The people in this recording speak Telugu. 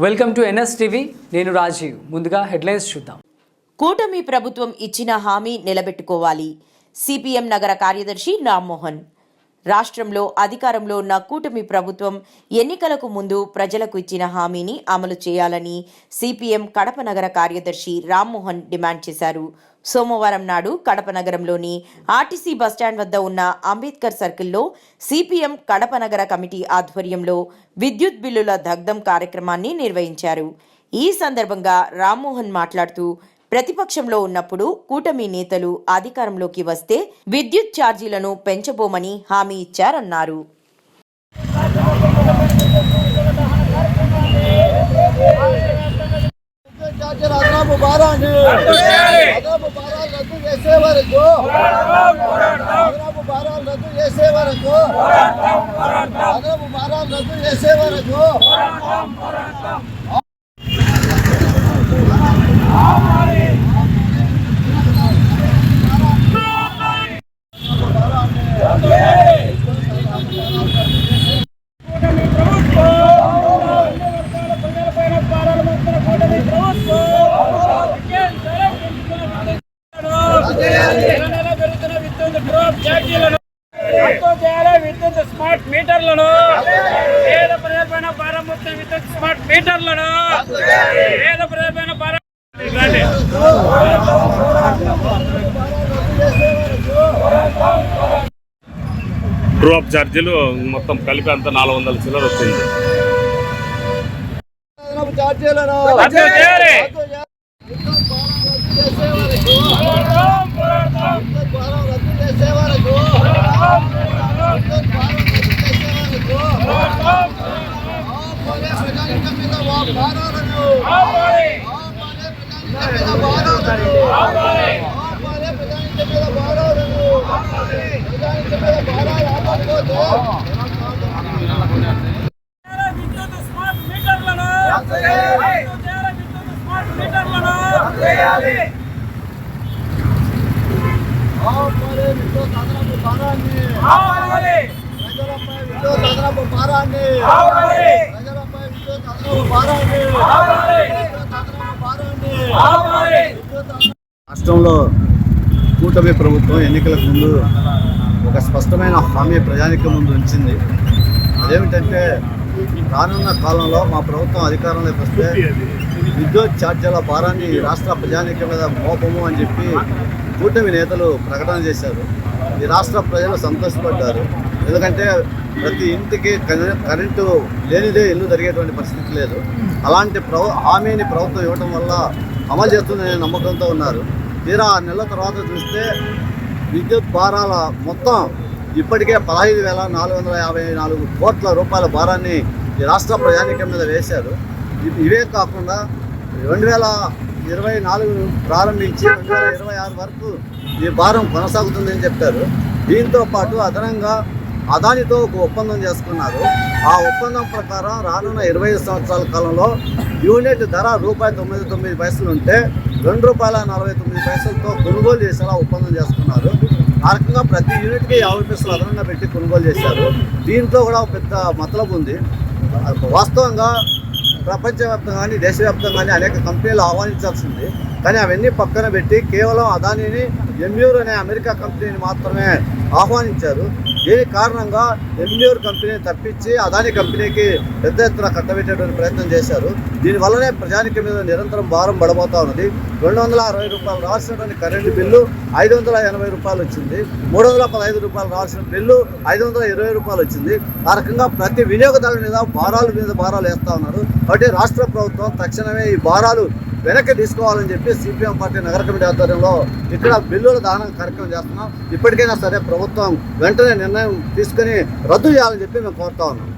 Welcome to NS TV. నేను రాజీవ్. ముందుగా హెడ్లైన్స్ చూద్దాం. కూటమి ప్రభుత్వం ఇచ్చిన హామీ నిలబెట్టుకోవాలి. సిపిఎం నగర కార్యదర్శి రామ్మోహన్. రాష్ట్రంలో అధికారంలో ఉన్న కూటమి ప్రభుత్వం ఎన్నికలకు ముందు ప్రజలకు ఇచ్చిన హామీని అమలు చేయాలని సిపిఎం కడప నగర కార్యదర్శి రామ్మోహన్ డిమాండ్ చేశారు. సోమవారం నాడు కడప నగరంలోని ఆర్టీసీ బస్టాండ్ వద్ద ఉన్న అంబేద్కర్ సర్కిల్లో సిపిఎం కడప నగర కమిటీ ఆధ్వర్యంలో విద్యుత్ బిల్లుల దగ్ధం కార్యక్రమాన్ని నిర్వహించారు. ఈ సందర్భంగా రామ్మోహన్ మాట్లాడుతూ ప్రతిపక్షంలో ఉన్నప్పుడు కూటమి నేతలు అధికారంలోకి వస్తే విద్యుత్ ఛార్జీలను పెంచబోమని హామీ ఇచ్చారన్నారు. భారాలు రద్దు చేసే వరకు రద్దు చేసే వరకు విద్యుత్ స్మార్ట్ మీటర్లను. పేద ప్రజలపైన భారం మొత్తం విద్యుత్ స్మార్ట్ మీటర్లను. పేద ప్రజలపైన భారం. డ్రాప్ ఛార్జీలు మొత్తం కలిపి అంతా నాలుగు వందల చిల్లర వచ్చింది. ఛార్జీలను రద్దు చేయాలి. విద్యుత్ భారం రద్దు చేసే వరకు విద్యుత్ భారం రద్దు చేసే వరకు ఆపలే ప్రజానికం మీద వా భారాలను ఆపలే ప్రజానికం మీద భారాలను ఆపలే ప్రజానికం మీద భారాలను ప్రజానికం మీద భారాలు ఆపకపోతే విద్యుత్ స్మార్ట్ మీటర్లను రద్దు చేయాలి. విద్యుత్ అదనపు భారాన్ని ప్రజలపై విద్యుత్ అదనపు భారాన్ని ప్రజలపై విద్యుత్ అదనపు భారాన్ని విద్యుత్ అదనపు భారాన్ని రాష్ట్రంలో కూటమి ప్రభుత్వం ఎన్నికలకు ముందు ఒక స్పష్టమైన హామీ ప్రజానికి ముందు ఉంచింది. అదేమిటంటే రానున్న కాలంలో మా ప్రభుత్వం అధికారంలోకి వస్తే విద్యుత్ ఛార్జీల భారాన్ని రాష్ట్ర ప్రజానికం మీద మోపము అని చెప్పి కూటమి నేతలు ప్రకటన చేశారు. ఈ రాష్ట్ర ప్రజలు సంతోషపడ్డారు. ఎందుకంటే ప్రతి ఇంటికి కరె- కరెంటు లేనిదే ఇల్లు జరిగేటువంటి పరిస్థితి లేదు. అలాంటి ప్రభు హామీని ప్రభుత్వం ఇవ్వడం వల్ల అమలు చేస్తుందనే నమ్మకంతో ఉన్నారు. తీరా ఆరు నెలల తర్వాత చూస్తే విద్యుత్ భారాల మొత్తం ఇప్పటికే పదహైదు వేల నాలుగు వందల యాభై నాలుగు కోట్ల రూపాయల భారాన్ని ఈ రాష్ట్ర ప్రజానికం మీద వేశారు. ఇవే కాకుండా రెండు వేల ఇరవై నాలుగు ప్రారంభించి రెండు వేల ఇరవై ఆరు వరకు ఈ భారం కొనసాగుతుందని చెప్పారు. దీంతో పాటు అదనంగా అదానితో ఒక ఒప్పందం చేసుకున్నారు. ఆ ఒప్పందం ప్రకారం రానున్న ఇరవై ఐదు సంవత్సరాల కాలంలో యూనిట్ ధర రూపాయి తొమ్మిది తొమ్మిది పైసలు ఉంటే రెండు రూపాయల నలభై తొమ్మిది పైసలతో కొనుగోలు చేసేలా ఒప్పందం చేసుకున్నారు. ఆ రకంగా ప్రతి యూనిట్కి యాభై పైసలు అదనంగా పెట్టి కొనుగోలు చేశారు. దీంట్లో కూడా ఒక పెద్ద మతలబు ఉంది. వాస్తవంగా ప్రపంచవ్యాప్తంగా కానీ దేశవ్యాప్తంగా కానీ అనేక కంపెనీలు ఆహ్వానించాల్సింది. కానీ అవన్నీ పక్కన పెట్టి కేవలం అదానిని ఎంయూర్ అనే అమెరికా కంపెనీని మాత్రమే ఆహ్వానించారు. దీని కారణంగా ఎంయూర్ కంపెనీని తప్పించి అదాని కంపెనీకి పెద్ద ఎత్తున కట్టబెట్టేటువంటి ప్రయత్నం చేశారు. దీనివల్లనే ప్రజానికి మీద నిరంతరం భారం పడబోతా ఉన్నది. రెండు వందల అరవై రూపాయలు రావాల్సినటువంటి కరెంటు బిల్లు ఐదు వందల ఎనభై రూపాయలు వచ్చింది. మూడు వందల పదహైదు రూపాయలు రావాల్సిన బిల్లు ఐదు వందల ఇరవై రూపాయలు వచ్చింది. ఆ రకంగా ప్రతి వినియోగదారుల మీద భారాల మీద భారాలు వేస్తూ ఉన్నారు. కాబట్టి రాష్ట్ర ప్రభుత్వం తక్షణమే ఈ భారాలు వెనక్కి తీసుకోవాలని చెప్పి సిపిఎం పార్టీ నగర కమిటీ ఆధ్వర్యంలో ఇక్కడ బిల్లుల దానం కార్యక్రమం చేస్తున్నాం. ఇప్పటికైనా సరే ప్రభుత్వం వెంటనే నిర్ణయం తీసుకుని రద్దు చేయాలని చెప్పి మేము కోరుతా ఉన్నాం.